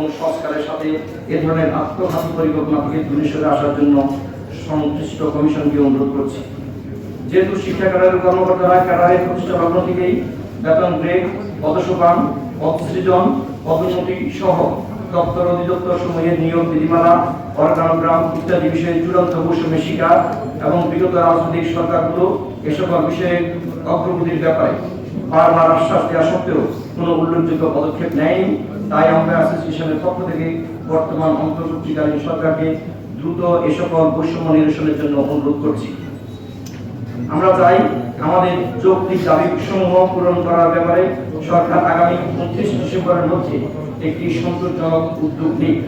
এবং সংস্কারের সাথে এ ধরনের আত্মঘাতী পরিকল্পনা থেকে দূরে সরে আসার জন্য সংশ্লিষ্ট কমিশনকে অনুরোধ করছি। যেহেতু শিক্ষা ক্যাডারের কর্মকর্তারা ক্যাডারের প্রতিষ্ঠা লগ্ন থেকেই বেতন গ্রেড, পদসোপান, পদসৃজন, পদোন্নতি সহ দপ্তর অধিদপ্তর সমূহের নিয়োগ বিধিমালা অর্গানোগ্রাম ইত্যাদি বিষয়ে চূড়ান্ত বৈষম্যের শিকার এবং বিগত রাজনৈতিক সরকারগুলো এ সকল বিষয়ে অগ্রগতির ব্যাপারে বারবার আশ্বাস দেওয়া সত্ত্বেও কোনো উল্লেখযোগ্য পদক্ষেপ নেয়নি। তাই আমরা অ্যাসোসিয়েশনের পক্ষ থেকে বর্তমান অন্তর্বর্তীকালীন সরকারকে দ্রুত এ সকল বৈষম্য নিরসনের জন্য অনুরোধ করছি। আমরা চাই আমাদের যৌক্তিক দাবি সমূহ পূরণ করার ব্যাপারে সরকার আগামী উনত্রিশ ডিসেম্বরের মধ্যে একটি সন্তোষজনক উদ্যোগ নিক।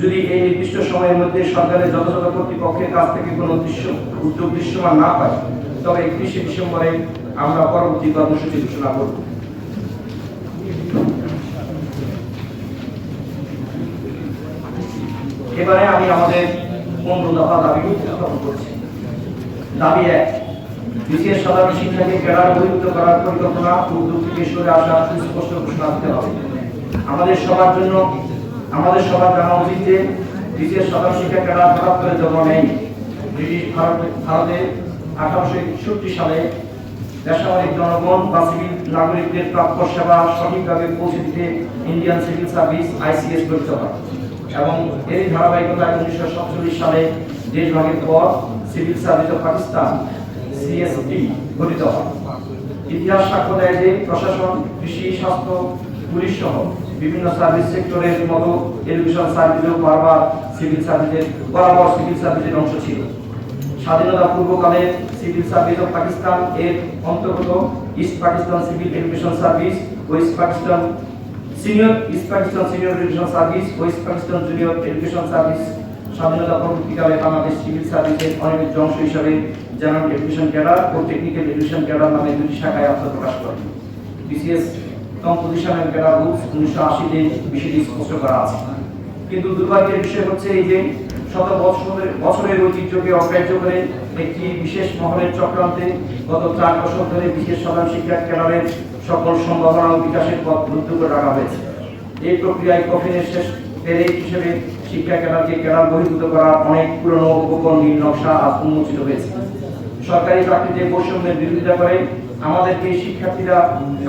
যদি এই নির্দিষ্ট সময়ের মধ্যে সরকারের যথাযথ কর্তৃপক্ষের কাছ থেকে কোনো দৃশ্য, উদ্যোগ দৃশ্যমান না পায়, তবে একত্রিশে ডিসেম্বরে আমরা পরবর্তী কর্মসূচি ঘোষণা করব। এবারে আমি আমাদের পনেরো দফা দাবি উত্থাপন করছি। দাবি এক, বিশেষ সাধারণ শিক্ষাকে ক্যাডার অভিভূত করার পরিকল্পনা উদ্যোগ থেকে সরে আসার সুস্পষ্ট ঘোষণা দিতে হবে। আমাদের সবার জন্য, আমাদের সবার জানা উচিত যে বিশেষ সাধারণ শিক্ষা ক্যাডার হঠাৎ করে জন্ম নেই ব্রিটিশ ভারতে ভারতে আঠারোশো একষট্টি সালে বেসামরিক জনগণ বা সিভিল নাগরিকদের প্রাপ্য সেবা সঠিকভাবে পৌঁছে দিতে ইন্ডিয়ান সিভিল সার্ভিস আইসিএস গঠিত হয়। এবং এই ধারাবাহিকতায় উনিশশো সাতচল্লিশ সালে দেশভাগের পর civil service of Pakistan, CSP, গঠিত হয়। ইতিহাস সাক্ষ্য দেয় যে প্রশাসন, কৃষি, স্বাস্থ্য, পুলিশ সহ বিভিন্ন সার্ভিস সেক্টরের মতো এডুকেশন সার্ভিসেও বারবার সিভিল সার্ভিসের, বরাবর সিভিল সার্ভিসের অংশ ছিল। স্বাধীনতা পূর্বকালে সিভিল সার্ভিস অফ পাকিস্তান এর অন্তর্গত east Pakistan civil education service west Pakistan senior east senior education service west Pakistan junior education service স্বাধীনতা পরবর্তীকালে বাংলাদেশ সিভিল সার্ভিসের অনিয়মিত অংশ হিসাবে জেনারেল এডুকেশন ক্যাডার ও টেকনিক্যাল এডুকেশন ক্যাডার নামে দুটি শাখায় আত্মপ্রকাশ করে। BCS composition and cadre rules উনিশশো আশিতে বিষয়টি স্পষ্ট করা আছে। কিন্তু দুর্ভাগ্যের বিষয় হচ্ছে এই যে শত বছরের বছরের ঐতিহ্যকে অগ্রাহ্য করে একটি বিশেষ মহলের চক্রান্তে গত চার বছর ধরে বিশেষ সাধারণ শিক্ষা ক্যাডারের সকল সম্ভাবনা ও বিকাশের পথ রুদ্ধ করে রাখা হয়েছে। এই প্রক্রিয়ায় কফিনের শেষ পেরেক হিসেবে শিক্ষা ক্যাডারকে ক্যাডার বহির্ভূত করার অনেক পুরনো উপকরণ নকশা আজ উন্মোচিত হয়েছে। সরকারি চাকরিতে বৈষম্যের বিরোধিতা করে আমাদেরকে শিক্ষার্থীরা,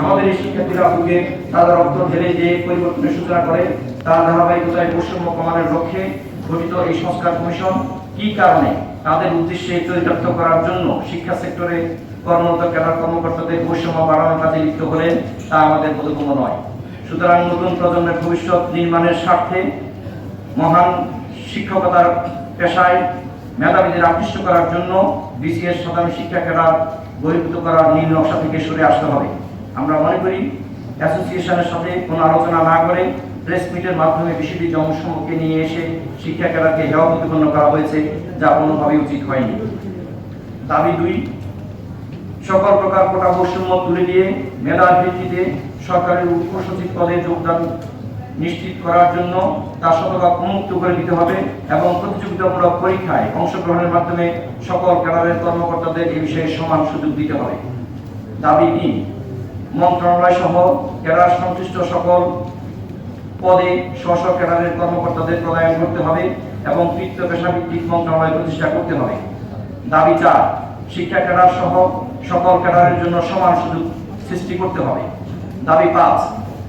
আমাদের এই শিক্ষার্থীরা বুকে তাদের রক্ত ঢেলে যে পরিবর্তনের সূচনা করে, তার ধারাবাহিকতায় বৈষম্য কমানোর লক্ষ্যে গঠিত এই সংস্কার কমিশন কি কারণে তাদের উদ্দেশ্যে চরিতার্থ করার জন্য শিক্ষা সেক্টরে কর্মরত ক্যাডার কর্মকর্তাদের বৈষম্য বাড়ানোর কাজে লিপ্ত হলেন তা আমাদের বোধগম্য নয়। সুতরাং নতুন প্রজন্মের ভবিষ্যৎ নির্মাণের স্বার্থে মহান শিক্ষকতার পেশায় মেধাবীদের আকৃষ্ট করার জন্য বিসিএস সাধারণ শিক্ষা ক্যাডার বহির্ভূত করার নীল নকশা থেকে সরে আসতে হবে। আমরা মনে করি, অ্যাসোসিয়েশনের সাথে কোনো আলোচনা না করে প্রেস মিটের মাধ্যমে বিষয়টি জনসম্মুখে নিয়ে এসে শিক্ষা ক্যাডারকে হেওয়া করা হয়েছে, যা কোনোভাবেই উচিত হয়নি। দাবি দুই, সকল প্রকার কোটা বৈষম্য তুলে দিয়ে মেধার ভিত্তিতে সরকারের উপসচিব পদে যোগদান নিশ্চিত করার জন্য তা শতভাগ উন্মুক্ত করে দিতে হবে এবং প্রতিযোগিতামূলক পরীক্ষায় অংশগ্রহণের মাধ্যমে সকল ক্যাডারের কর্মকর্তাদের এই বিষয়ে সমান সুযোগ দিতে হবে। দাবি তিন মন্ত্রণালয় সহ ক্যাডার সংশ্লিষ্ট সকল পদে স্ব ক্যাডারের কর্মকর্তাদের প্রদায়ন করতে হবে এবং বৃত্ত পেশাভিত্তিক মন্ত্রণালয় প্রতিষ্ঠা করতে হবে। দাবি চার, শিক্ষা ক্যাডার সহ সকল ক্যাডারের জন্য সমান সুযোগ সৃষ্টি করতে হবে। দাবি পাঁচ,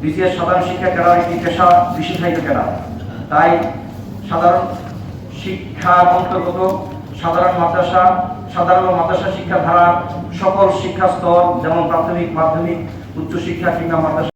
বিসিএস সাধারণ শিক্ষা ক্যাডার একটি পেশা বিশেষায়িত ক্যাডার। তাই সাধারণ শিক্ষার অন্তর্গত সাধারণ মাদ্রাসা সাধারণ মাদ্রাসা শিক্ষা ধারা সকল শিক্ষা স্তর, যেমন প্রাথমিক, মাধ্যমিক, উচ্চশিক্ষা কিংবা মাদ্রাসা